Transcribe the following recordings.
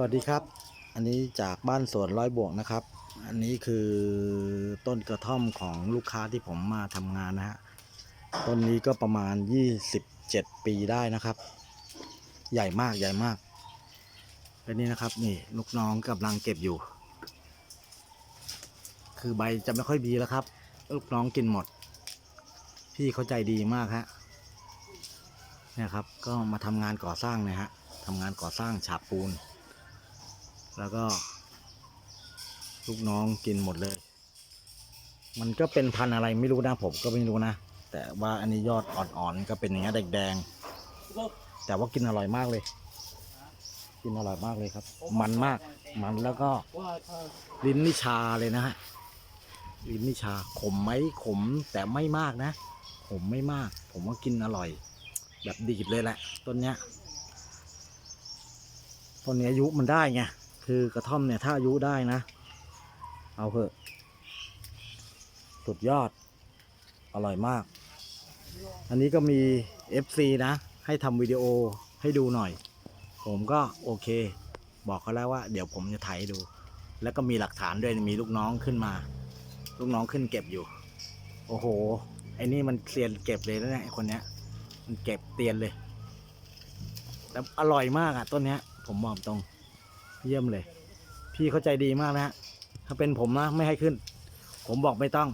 สวัสดีครับ อันนี้จากบ้านสวนร้อยบวกนะครับ อันนี้คือต้นกระท่อมของลูกค้าที่ผมมาทำงานนะฮะ ต้นนี้ก็ประมาณ 27 ปีได้นะครับ ใหญ่มากใหญ่มากและนี่นะครับนี่ลูกน้องกำลังเก็บอยู่ คือใบจะไม่ค่อยดีแล้วครับ ลูกน้องกินหมด พี่เขาใจดีมากฮะเนี่ยครับ ก็มาทำงานก่อสร้างนะฮะทำงานก่อสร้างฉาบปูน แล้วก็ลูกน้องกินหมดเลย มันก็เป็นพันธุ์อะไรไม่รู้นะผมก็ไม่รู้นะ แต่ว่าอันนี้ยอดอ่อนๆก็เป็นอย่างเงี้ยแดงๆแต่ว่ากินอร่อยมากเลย กินอร่อยมากเลยครับ มันมาก มันแล้วก็ลิ้นนิชาเลยนะฮะ ลิ้นนิชาขมไหมขมแต่ไม่มากนะ ขมไม่มาก ผมว่ากินอร่อย แบบดีดเลยแหละต้นเนี้ยต้นนี้อายุมันได้ไง คือกระท่อมเนี่ยถ้าอายุได้นะ เอาเถอะสุดยอด อร่อยมาก อันนี้ก็มี FC นะ ให้ทำวิดีโอให้ดูหน่อย ผมก็โอเค บอกเขาแล้วว่า เดี๋ยวผมจะถ่ายดู แล้วก็มีหลักฐานด้วยมีลูกน้องขึ้นมา ลูกน้องขึ้นเก็บอยู่ โอ้โหไอ้นี่มันเซียนเก็บเลยนะเนี่ยคนเนี้ย มันเก็บเตียนเลย แล้วอร่อยมากอะต้นเนี้ย ผมบอกตรง เยี่ยมเลย พี่เข้าใจดีมากนะฮะถ้าเป็นผมนะไม่ให้ขึ้น ผมบอกไม่ต้อง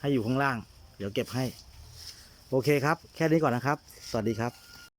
ให้อยู่ข้างล่าง เดี๋ยวเก็บให้ โอเคครับ แค่นี้ก่อนนะครับ สวัสดีครับ